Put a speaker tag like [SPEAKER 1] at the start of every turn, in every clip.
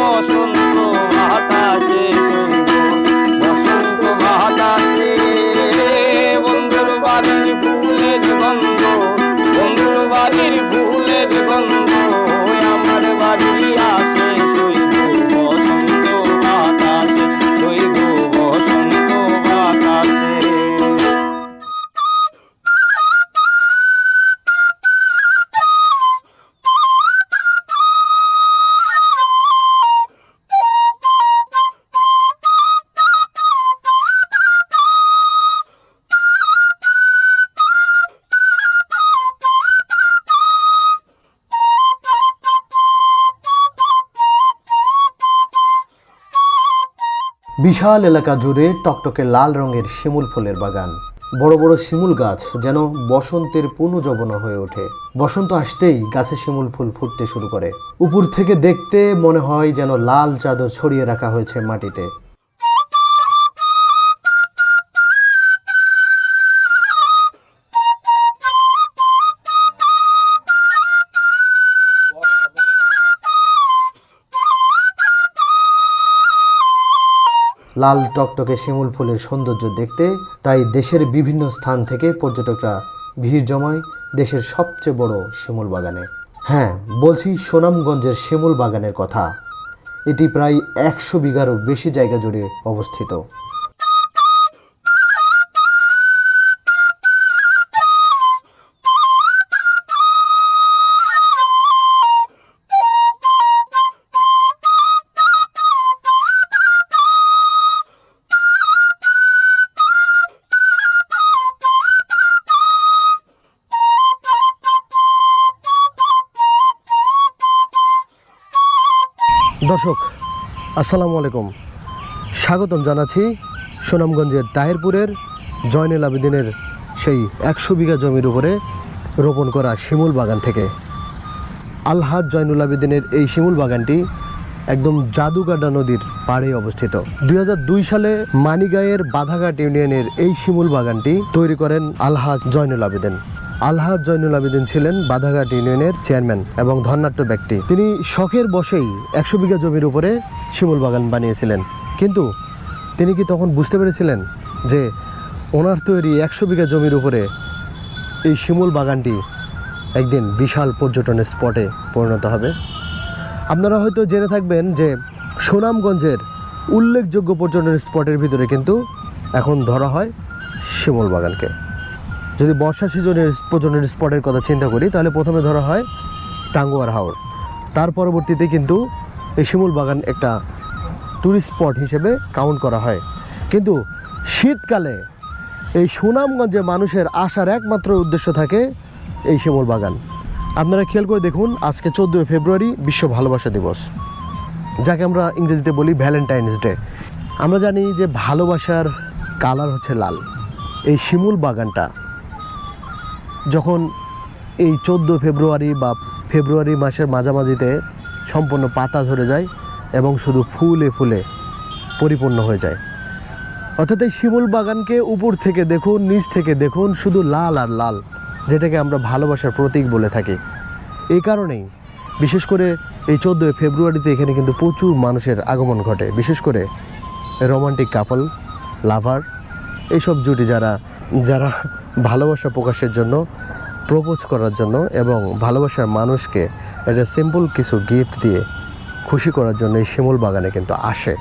[SPEAKER 1] বসন্ত বাতাসে বসন্ত বাতাসে বন্ধুর বাড়ির ফুলের গন্ধ বন্ধুর বাড়ির
[SPEAKER 2] বিশাল এলাকা জুড়ে টকটকে লাল রঙের শিমুল ফুলের বাগান। বড় বড় শিমুল গাছ যেন বসন্তের পুনঃযবন হয়ে ওঠে। বসন্ত আসতেই গাছে শিমুল ফুল ফুটতে শুরু করে। উপর থেকে দেখতে মনে হয় যেন লাল চাদর ছড়িয়ে রাখা হয়েছে মাটিতে। লাল টকটকে শিমুল ফুলের সৌন্দর্য দেখতে, তাই দেশের বিভিন্ন স্থান থেকে পর্যটকরা ভিড় জমায় দেশের সবচেয়ে বড় শিমুল বাগানে। হ্যাঁ বলছি সুনামগঞ্জের শিমুল বাগানের কথা। এটি প্রায় একশো বিঘারও বেশি জায়গা জুড়ে অবস্থিত। দর্শক, আসসালামু আলাইকুম। স্বাগতম জানাচ্ছি সুনামগঞ্জের তাহেরপুরের জয়নুল আবেদিনের সেই একশো বিঘা জমির উপরে রোপণ করা শিমুল বাগান থেকে। আলহাজ জয়নুল আবেদিনের এই শিমুল বাগানটি একদম জাদুগাডা নদীর পাড়ে অবস্থিত। দুই হাজার দুই সালে মানিগাঁয়ের বাধাঘাট ইউনিয়নের এই শিমুল বাগানটি তৈরি করেন আলহাজ জয়নুল আবেদিন। আলহাজ জয়নুল আবেদিন ছিলেন বাধাঘাট ইউনিয়নের চেয়ারম্যান এবং ধর্নাট্য ব্যক্তি। তিনি শখের বসেই একশো বিঘা জমির উপরে শিমুল বাগান বানিয়েছিলেন। কিন্তু তিনি কি তখন বুঝতে পেরেছিলেন যে ওনার তৈরি একশো বিঘা জমির উপরে এই শিমুল বাগানটি একদিন বিশাল পর্যটনের স্পটে পরিণত হবে? আপনারা হয়তো জেনে থাকবেন যে সুনামগঞ্জের উল্লেখযোগ্য পর্যটন স্পটের ভিতরে কিন্তু এখন ধরা হয় শিমুল বাগানকে। যদি বর্ষা সিজনের পর্যটন স্পটের কথা চিন্তা করি, তাহলে প্রথমে ধরা হয় টাঙ্গুয়ার হাওর। তার পরবর্তীতে কিন্তু এই শিমুল বাগান একটা ট্যুরিস্ট স্পট হিসেবে কাউন্ট করা হয়। কিন্তু শীতকালে এই সুনামগঞ্জে মানুষের আসার একমাত্র উদ্দেশ্য থাকে এই শিমুল বাগান। আপনারা খেয়াল করে দেখুন, আজকে চোদ্দোই ফেব্রুয়ারি বিশ্ব ভালোবাসা দিবস। যাকে আমরা ইংরেজিতে বলি ভ্যালেন্টাইন্স ডে আমরা জানি যে ভালোবাসার কালার হচ্ছে লাল। এই শিমুল বাগানটা যখন এই চোদ্দ ফেব্রুয়ারি বা ফেব্রুয়ারি মাসের মাঝামাঝিতে সম্পূর্ণ পাতা ঝরে যায় এবং শুধু ফুলে ফুলে পরিপূর্ণ হয়ে যায়। অর্থাৎ এই শিমুল বাগানকে উপর থেকে দেখুন, নিচ থেকে দেখুন, শুধু লাল আর লাল, যেটাকে আমরা ভালোবাসার প্রতীক বলে থাকি। এই কারণেই বিশেষ করে এই চোদ্দোই ফেব্রুয়ারিতে এখানে কিন্তু প্রচুর মানুষের আগমন ঘটে। বিশেষ করে রোমান্টিক কাপল, লাভার, এইসব জুটি যারা যারা ভালোবাসা প্রকাশের জন্য, প্রপোজ করার জন্য এবং ভালোবাসার মানুষকে একটা সিম্পল কিছু গিফট দিয়ে খুশি করার জন্য এই শিমুল বাগানে কিন্তু আসে।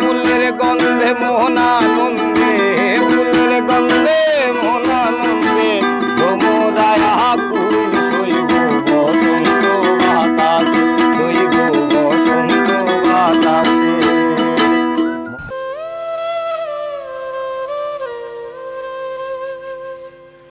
[SPEAKER 1] ফুল গন্ধে মোহনা আনন্দ